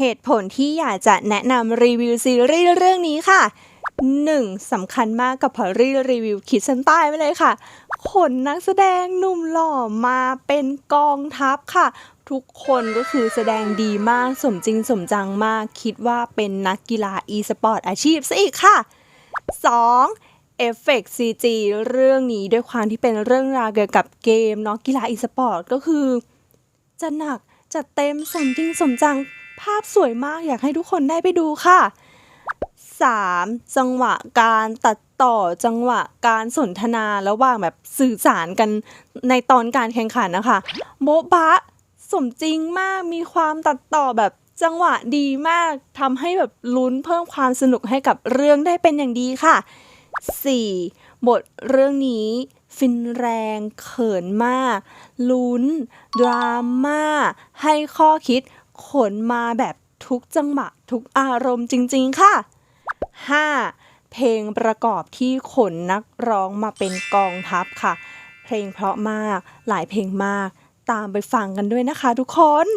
เหตุผลที่อยากจะแนะนำรีวิวซีรีส์เรื่องนี้ค่ะ 1. สำคัญมากกับพอรี่รีวิวขีดเส้นใต้ไว้เลยค่ะ ขนนักแสดงหนุ่มหล่อมาเป็นกองทัพค่ะ ทุกคนก็คือแสดงดีมากสมจริงสมจังมาก คิดว่าเป็นนักกีฬา e สปอร์ตอาชีพซะอีกค่ะ 2. เอฟเฟกต์ CG เรื่องนี้ด้วยความที่เป็นเรื่องราวเกี่ยวกับเกมเนาะกีฬา e สปอร์ตก็คือ จะหนักจัดเต็มสมจริงสมจัง ภาพสวยมากอยากให้ทุกคนได้ไปดูค่ะ 3. จังหวะการตัดต่อจังหวะการสนทนาระหว่างแบบสื่อสารกันในตอนการแข่งขันนะคะ โบ๊ะบะสมจริงมากมีความตัดต่อแบบจังหวะดีมากทำให้แบบลุ้นเพิ่มความสนุกให้กับเรื่องได้เป็นอย่างดีค่ะ 4. บทเรื่องนี้ ฟินแรงเขินมาก ลุ้น ดราม่าให้ข้อคิด ขนมาแบบทุกจังหวะทุกอารมณ์จริง ๆ ค่ะ 5. เพลงประกอบที่ขนนักร้องมาเป็นกองทัพค่ะ เพลงเพราะมากหลายเพลงมาก ตามไปฟังกันด้วยนะคะทุกคน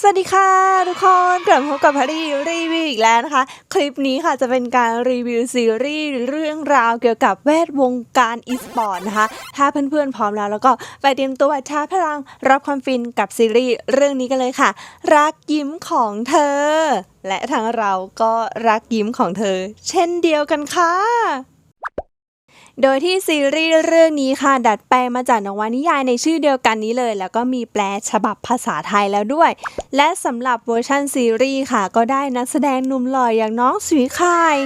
สวัสดีค่ะทุกคนกลับมาพบกับพารีรีวิวอีกแล้วนะคะ คลิปนี้ค่ะจะเป็นการรีวิวซีรีส์เรื่องราวเกี่ยวกับแวดวงการอีสปอร์ตนะคะ ถ้าเพื่อนๆพร้อมแล้วแล้วก็ไปเตรียมตัวชาพลังรับความฟินกับซีรีส์เรื่องนี้กันเลยค่ะ รักยิ้มของเธอ และทางเราก็รักยิ้มของเธอ เช่นเดียวกันค่ะ โดยที่ซีรีส์เรื่องนี้ค่ะ ดัดแปลงมาจากนวนิยายในชื่อเดียวกันนี้เลย แล้วก็มีแปลฉบับภาษาไทยแล้วด้วย และสำหรับเวอร์ชันซีรีส์ค่ะ ก็ได้นักแสดงหนุ่มหล่ออย่างน้องสุยคาย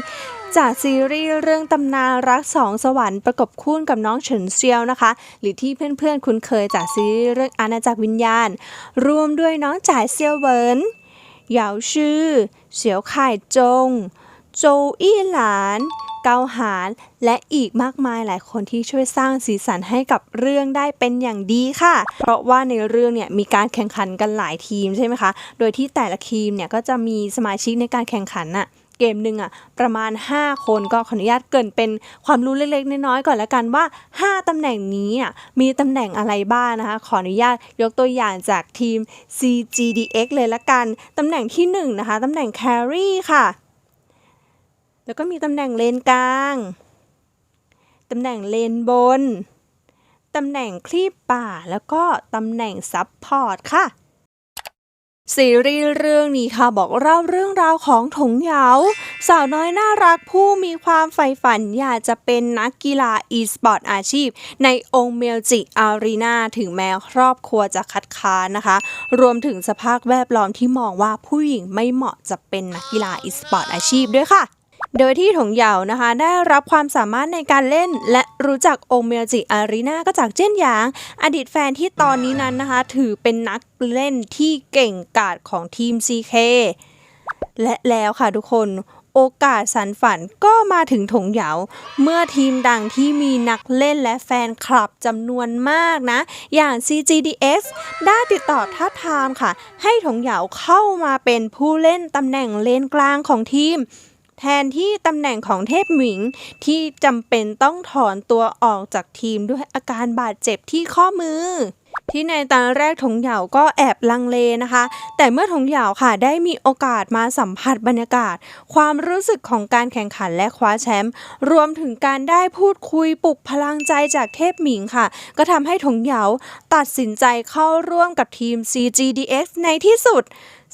จากซีรีส์เรื่องตำนานรักสองสวรรค์ประกบคู่กับน้องเฉินเซียวนะคะ หรือที่เพื่อนๆคุ้นเคยจากซีรีส์เรื่องอาณาจักรวิญญาณ รวมด้วยน้องจ่ายเซียวเวินเหยาชื่อเฉียวไข่จง โจอี้หลาน เกาหานและอีกมากมายหลายคนที่ช่วยสร้างสีสันให้กับเรื่องได้เป็นอย่างดีค่ะ เพราะว่าในเรื่องเนี่ยมีการแข่งขันกันหลายทีมใช่ไหมคะ โดยที่แต่ละทีมเนี่ยก็จะมีสมาชิกในการแข่งขันน่ะเกมหนึ่งอะประมาณ 5 คนก็ขออนุญาตเกินเป็นความรู้เล็กๆน้อยๆก่อนละกันว่า 5 ตำแหน่งนี้อะมีตำแหน่งอะไรบ้างนะคะ ขออนุญาตยกตัวอย่างจากทีม CGDX เลยละกัน ตำแหน่งที่ 1 นะคะตำแหน่ง Carry ค่ะ แล้วก็มีตำแหน่งเลนกลาง ตำแหน่งเลนบน ตำแหน่งคลีปป่า แล้วก็ตำแหน่งซับพอร์ตค่ะ ซีรีส์เรื่องนี้ค่ะบอกเล่าเรื่องราวของถงเหยาสาวน้อยน่ารักผู้มีความใฝ่ฝันอยากจะเป็นนักกีฬา e-sport อาชีพ ในองค์เมลจิอารีนาถึงแม้ครอบครัวจะคัดค้านนะคะ รวมถึงสภาพแวดล้อมที่มองว่าผู้หญิงไม่เหมาะจะเป็นนักกีฬา e-sport อาชีพด้วยค่ะ โดยที่ถงเหยานะคะ ได้รับความสามารถในการเล่น และรู้จักองเมลจิอารีนาก็จากเจ้นหยาง อดีตแฟนที่ตอนนี้นั้นนะคะ ถือเป็นนักเล่นที่เก่งกาจของทีม CK และแล้วค่ะทุกคนโอกาสสันฝันก็มาถึงถงเหยา เมื่อทีมดังที่มีนักเล่นและแฟนคลับจำนวนมากนะ อย่าง CGDS ได้ติดต่อท้าทามค่ะ ให้ถงเหยาเข้ามาเป็นผู้เล่นตำแหน่งเลนกลางของทีม แทนที่ตำแหน่งของเทพหมิงที่จำเป็นต้องถอนตัวออกจากทีมด้วยอาการบาดเจ็บที่ข้อมือ ที่ในตอนแรกถงเหยาก็แอบลังเลนะคะ แต่เมื่อถงเหยาค่ะได้มีโอกาสมาสัมผัสบรรยากาศ ความรู้สึกของการแข่งขันและคว้าแชมป์รวมถึงการได้พูดคุยปลุกพลังใจจากเทพหมิงค่ะ ก็ทำให้ถงเหยาตัดสินใจเข้าร่วมกับทีม CGDX ในที่สุด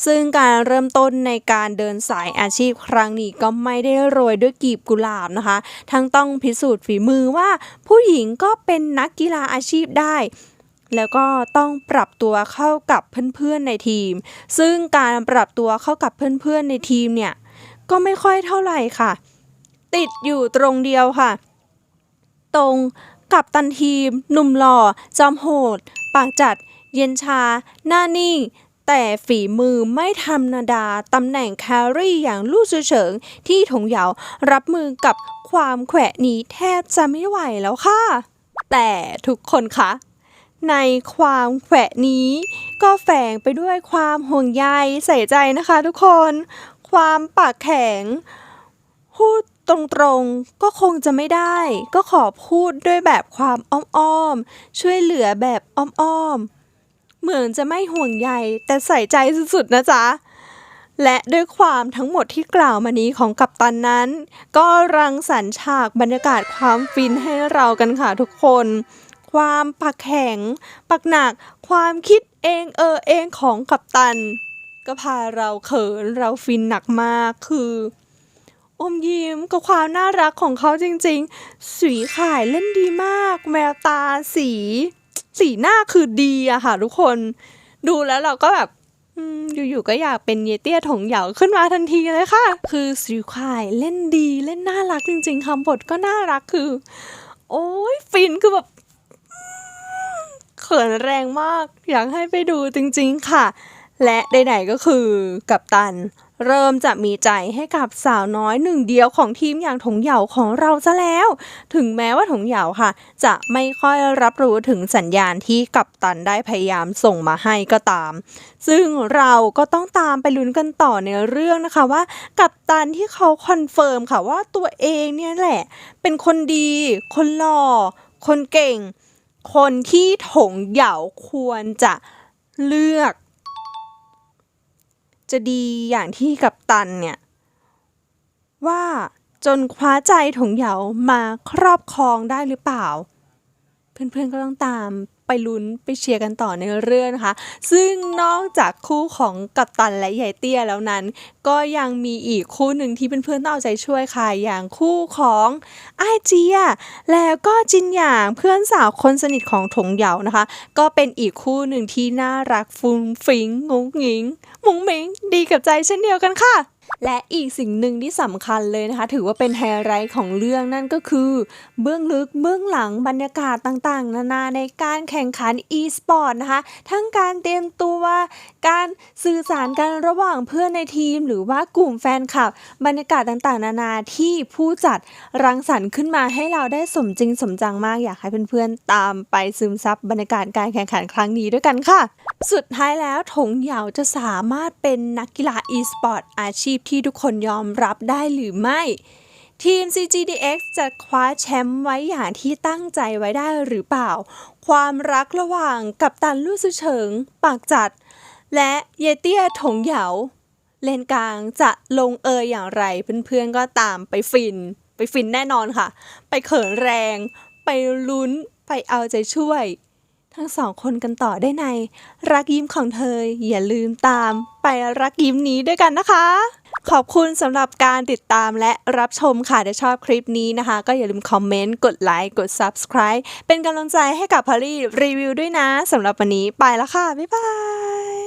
ซึ่งการเริ่มต้นในการเดินสายอาชีพครั้งนี้ก็ไม่ได้โรยด้วยกีบกุหลาบนะคะ ทั้งต้องพิสูจน์ฝีมือว่าผู้หญิงก็เป็นนักกีฬาอาชีพได้ แล้วก็ต้องปรับตัวเข้ากับเพื่อนๆในทีม ซึ่งการปรับตัวเข้ากับเพื่อนๆในทีมเนี่ยก็ไม่ค่อยเท่าไหร่ค่ะ ติดอยู่ตรงเดียวค่ะ ตรงกับตันทีม หนุ่มหล่อ จอมโหด ปากจัด เย็นชา หน้านิ่ง แต่ฝีมือไม่ธรรมดาตำแหน่งแครี่อย่างลู่ซือเฉิงที่ถงเหยารับมือกับความแขวะนี้แทบจะไม่ไหวแล้วค่ะ แต่ทุกคนคะในความแขวะนี้ ก็แฝงไปด้วยความห่วงใยใส่ใจนะคะทุกคน ความปากแข็งพูดตรงๆก็คงจะไม่ได้ ก็ขอพูดด้วยแบบความอ้อมๆ ช่วยเหลือแบบอ้อมๆ เหมือนจะไม่ห่วงใยแต่ใส่ใจสุดๆนะจ๊ะ และด้วยความทั้งหมดที่กล่าวมานี้ของกัปตันนั้น ก็รังสรรค์ฉากบรรยากาศความฟินให้เรากันค่ะทุกคน ความปักแข็ง ปักหนัก ความคิดเองเออเองของกัปตัน ก็พาเราเขินเราฟินหนักมากคืออมยิ้มกับความน่ารักของเขาจริงๆ สีขายเล่นดีมากแววตาสี สีหน้าคือดีอะค่ะ ทุกคน ดูแล้วเราก็แบบอยู่ๆก็อยากเป็นเยเตี้ยถงเหยาขึ้นมาทันทีเลยค่ะ คือสีขายเล่นดีเล่นน่ารักจริง ๆคำบทก็น่ารักคือ โอ้ยฟินคือแบบเขินแรงมาก อยากให้ไปดูจริง ๆ ค่ะ และใดๆก็คือกัปตัน เริ่มจะมีใจให้กับสาวน้อยหนึ่งเดียวของทีมอย่างถงเหยาของเราซะแล้ว ถึงแม้ว่าถงเหยาค่ะ จะไม่ค่อยรับรู้ถึงสัญญาณที่กัปตันได้พยายามส่งมาให้ก็ตาม ซึ่งเราก็ต้องตามไปลุ้นกันต่อในเรื่องนะคะว่า กัปตันที่เขาคอนเฟิร์มค่ะว่าตัวเองเนี่ยแหละ เป็นคนดี คนหล่อ คนเก่ง คนที่ถงเหยาควรจะเลือก จะดีอย่างที่กับตันเนี่ย ว่าจนคว้าใจถงเหยามาครอบครองได้หรือเปล่า เพื่อนๆก็ต้องตาม ไปลุ้นไปเชียร์กันต่อในเรื่องนะคะ ซึ่งนอกจากคู่ของกัปตันและใหญ่เตี้ยแล้วนั้น ก็ยังมีอีกคู่หนึ่งที่เพื่อนๆต้องเอาใจช่วยค่ะ อย่างคู่ของไอเจีย แล้วก็จินหยางเพื่อนสาวคนสนิทของถงเหยานะคะ ก็เป็นอีกคู่หนึ่งที่น่ารักฟุ้งฟิงงุ้งงิงมุ้งมิงดีกับใจเช่นเดียวกันค่ะ และอีกสิ่งหนึ่งที่สำคัญเลยนะคะ ถือว่าเป็นไฮไลท์ของเรื่องนั่นก็คือ เบื้องลึกเบื้องหลังบรรยากาศต่างๆ นานาในการแข่งขัน e-sport นะคะ ทั้งการเตรียมตัว การสื่อสารกันระหว่างเพื่อนในทีม หรือว่ากลุ่มแฟนคลับ บรรยากาศต่างๆ นานาที่ผู้จัดรังสรรค์ขึ้นมาให้เราได้สมจริงสมจังมากอยากให้เพื่อนๆตามไปซึมซับบรรยากาศการแข่งขันครั้งนี้ด้วยกันค่ะ สุดท้ายแล้วถงเหยาจะสามารถเป็นนักกีฬา e-sport อาชีพที่ทุกคนยอมรับได้หรือไม่ทีม CGDX จะคว้าแชมป์ไว้อย่างที่ตั้งใจไว้ได้หรือเปล่า ความรักระหว่างกัปตันลู่ซือเฉิง ปากจัด และเยเตี้ยถงเหยา เลนกลางจะลงเอยอย่างไร เพื่อนๆก็ตามไปฟิน ไปฟินแน่นอนค่ะ ไปเขินแรง ไปลุ้น ไปเอาใจช่วย ทั้งสองคนกันต่อได้ใน รักยิ้มของเธอ อย่าลืมตาม ไปรักยิ้มนี้ด้วยกันนะคะ ขอบคุณสำหรับการติดตามและรับชมค่ะถ้าชอบคลิปนี้นะคะ ก็อย่าลืมคอมเมนต์ กดไลค์ กด Subscribe เป็นกำลังใจให้กับพารีรีวิวด้วยนะสำหรับวันนี้ไปแล้วค่ะ บ๊ายบาย